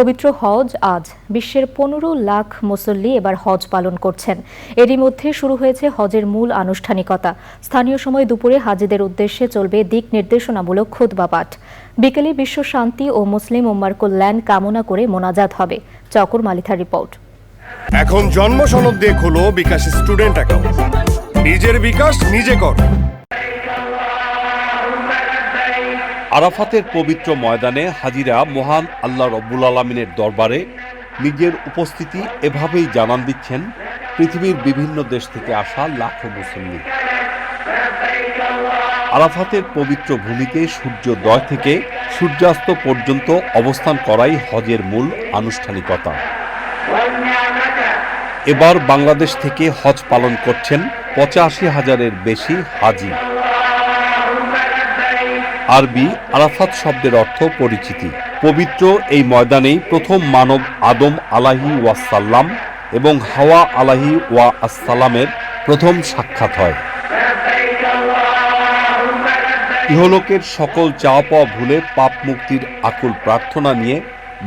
পবিত্র হজ আজ বিশ্বের পনেরো লাখ মুসল্লি এবার হজ পালন করছেন। এরই মধ্যে শুরু হয়েছে হজের মূল আনুষ্ঠানিকতা। স্থানীয় সময় দুপুরে হাজিদের উদ্দেশ্যে চলবে দিক নির্দেশনামূলক খুতবা পাঠ। বিকেলে বিশ্ব শান্তি ও মুসলিম উম্মার কল্যাণ কামনা করে মোনাজাত হবে। চকর মালিথার রিপোর্ট। এখন জন্ম সনদ দিয়ে খোলো বিকাশ স্টুডেন্ট অ্যাকাউন্ট। নিজের বিকাশ নিজে কর। আরাফাতের পবিত্র ময়দানে হাজিরা মহান আল্লাহ রব্বুল আলমিনের দরবারে নিজের উপস্থিতি এভাবেই জানান দিচ্ছেন পৃথিবীর বিভিন্ন দেশ থেকে আসা লাখো মুসল্লি। আরাফাতের পবিত্র ভূমিতে সূর্যোদয় থেকে সূর্যাস্ত পর্যন্ত অবস্থান করাই হজের মূল আনুষ্ঠানিকতা। এবার বাংলাদেশ থেকে হজ পালন করছেন পঁচাশি হাজারের বেশি হাজি। আরবি আরাফাত শব্দের অর্থ পরিচিতি। পবিত্র এই ময়দানেই প্রথম মানব আদম আলাহি ওয়াসাল্লাম এবং হাওয়া আলাহি ওয়া আসসালামের প্রথম সাক্ষাৎ হয়। ইহলোকের সকল চাওয়া পাওয়া ভুলে পাপ মুক্তির আকুল প্রার্থনা নিয়ে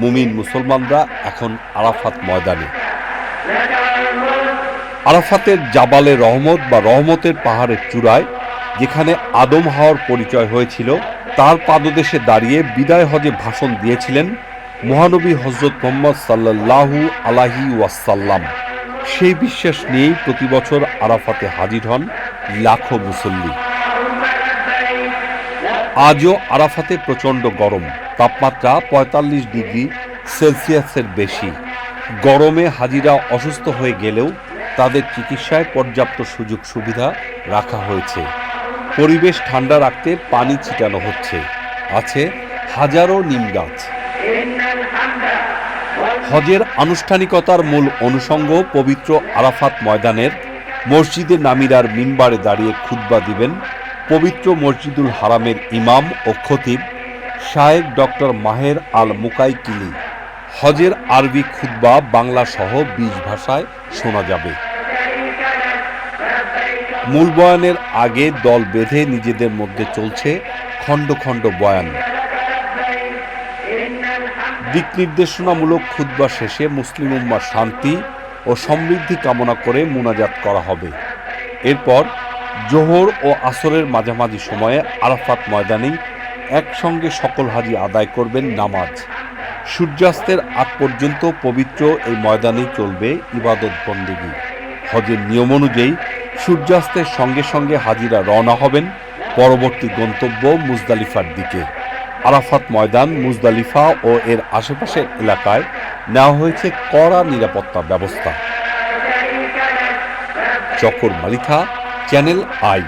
মুমিন মুসলমানরা এখন আরাফাত ময়দানে। আরাফাতের জাবালে রহমত বা রহমতের পাহাড়ের চূড়ায়, যেখানে আদম হাওয়ার পরিচয় হয়েছিল তার পাদদেশে দাঁড়িয়ে বিদায় হজে ভাষণ দিয়েছিলেন মহানবী হজরত মোহাম্মদ সাল্লাল্লাহু আলাহি ওয়াসাল্লাম। সেই বিশ্বাস নিয়েই প্রতি বছর আরাফাতে হাজির হন লাখো মুসল্লি। আজও আরাফাতে প্রচণ্ড গরম। তাপমাত্রা পঁয়তাল্লিশ ডিগ্রি সেলসিয়াসের বেশি। গরমে হাজিরা অসুস্থ হয়ে গেলেও তাদের চিকিৎসায় পর্যাপ্ত সুযোগ সুবিধা রাখা হয়েছে। পরিবেশ ঠান্ডা রাখতে পানি ছিটানো হচ্ছে। আছে হাজারো নিম গাছ। হজের আনুষ্ঠানিকতার মূল অনুষঙ্গ পবিত্র আরাফাত ময়দানের মসজিদে নামিরার মিম্বারে দাঁড়িয়ে খুতবা দিবেন পবিত্র মসজিদুল হারামের ইমাম ও খতিব শায়েক ডক্টর মাহের আল মুকাই কিলি হজের আরবি খুতবা বাংলা সহ বিশ ভাষায় শোনা যাবে। মূল বয়ানের আগে দল বেঁধে নিজেদের মধ্যে চলছে খণ্ড খণ্ড বয়ান। দিক নির্দেশনামূলক খুতবা শেষে মুসলিম উম্মার শান্তি ও সমৃদ্ধি কামনা করে মুনাজাত করা হবে। এরপর জোহর ও আসরের মাঝামাঝি সময়ে আরাফাত ময়দানেই একসঙ্গে সকল হাজি আদায় করবেন নামাজ। সূর্যাস্তের আগ পর্যন্ত পবিত্র এই ময়দানেই চলবে ইবাদত বন্দিগি হজের নিয়ম অনুযায়ী সূর্যাস্তের সঙ্গে সঙ্গে হাজিরা রওনা হবেন পরবর্তী গন্তব্য মুজদালিফার দিকে। আরাফাত ময়দান, মুজদালিফা ও এর আশেপাশের এলাকায় নেওয়া হয়েছে কড়া নিরাপত্তা ব্যবস্থা। Chakor Malitha channel I.